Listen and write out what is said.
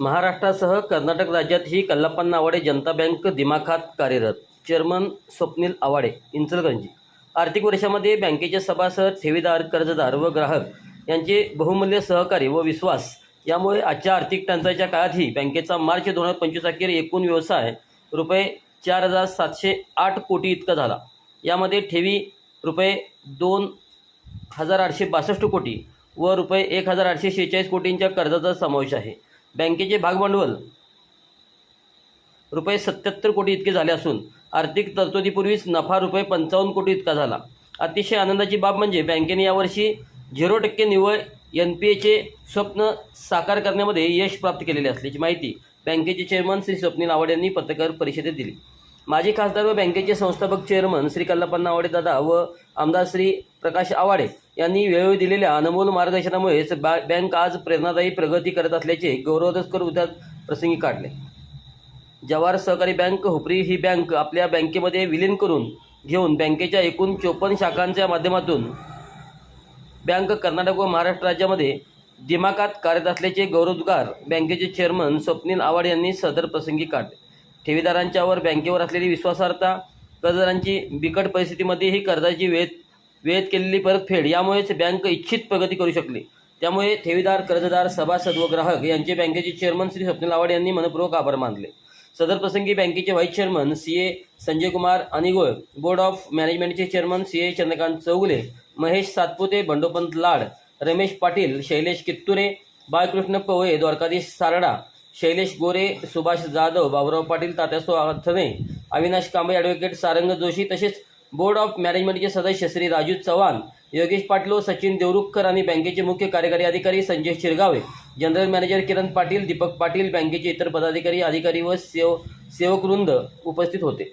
महाराष्ट्रासह कर्नाटक राज्यातही कल्लापन्न आवाडे जनता बँक दिमाखात कार्यरत. चेअरमन स्वप्नील आवाडे इंचलगंजी आर्थिक वर्षामध्ये बँकेचे सभासद ठेवीदार कर्जदार व ग्राहक यांचे बहुमूल्य सहकार्य व विश्वास. यामुळे आजच्या आर्थिक टंचाईच्या काळातही बँकेचा मार्च दोन हजार पंचवीस अखेर एकूण व्यवसाय रुपये चार हजार सातशे आठ कोटी इतका झाला. यामध्ये ठेवी रुपये दोन हजार आठशे बासष्ट कोटी व रुपये एक हजार आठशे शेहेचाळीस कोटींच्या कर्जाचा समावेश आहे. बँकेचे भागभांडवल. रुपये सत्याहत्तर कोटी इतके झाले असून आर्थिक तरतुदीपूर्वीच नफा रुपये पंचावन्न कोटी इतका झाला. अतिशय आनंदाची बाब म्हणजे बँकेने यावर्षी झिरो टक्के निव्वळ एन पी एचे स्वप्न साकार करण्यामध्ये यश प्राप्त केलेले असल्याची माहिती बँकेचे चेअरमन श्री स्वप्नील आवाड यांनी पत्रकार परिषदेत दिली. माजी खासदार व बँकेचे संस्थापक चेअरमन श्री कल्लापन्ना आवाडे दादा व आमदार श्री प्रकाश आवाडे यांनी वेळोवेळी दिलेल्या अनमोल मार्गदर्शनामुळेच बा- बँक आज प्रेरणादायी प्रगती करत असल्याचे गौरवोदस्कर उद्या प्रसंगी काढले. जवाहर सहकारी बँक हुपरी ही बँक आपल्या बँकेमध्ये विलीन करून घेऊन बँकेच्या एकूण चोपन्न शाखांच्या माध्यमातून बँक कर्नाटक व महाराष्ट्र राज्यामध्ये दिमाखात कार्यरत असल्याचे गौरवोद्गार बँकेचे चेअरमन स्वप्नील आवाड यांनी सदर प्रसंगी काढले. ठेवीदारांच्यावर बँकेवर असलेली विश्वासार्हता कर्जदारांची बिकट परिस्थितीमध्येही कर्जाची वेध वेळेत केलेली परतफेड यामुळेच बँक इच्छित प्रगती करू शकली. त्यामुळे ठेवीदार कर्जदार सभासद व ग्राहक यांचे बँकेचे चेअरमन श्री स्वप्नील आवाड यांनी मनपूर्वक आभार मानले. सदर प्रसंगी बँकेचे vice chairman C A Sanjay Kumar Anigol board of मॅनेजमेंटचे chairman C A Chandrakant Chougule Mahesh Satpute Bandopant Lad Ramesh Patil Shailesh Kittur Balkrishna Pawale Dwarkadhish Sarda Shailesh Gore Subhash Jadhav Baburao Patil Tatyaso Athane Avinash Kamble advocate Sarang Joshi तसेच board of मॅनेजमेंटचे सदस्य श्री राजू चव्हाण योगेश पाटलो सचिन देवरुखकर आणि बँकेचे मुख्य कार्यकारी अधिकारी Sanjay Shirgave general manager Kiran Patil Deepak Patil बँकेचे इतर पदाधिकारी अधिकारी व सेव सेवकवृंद उपस्थित होते.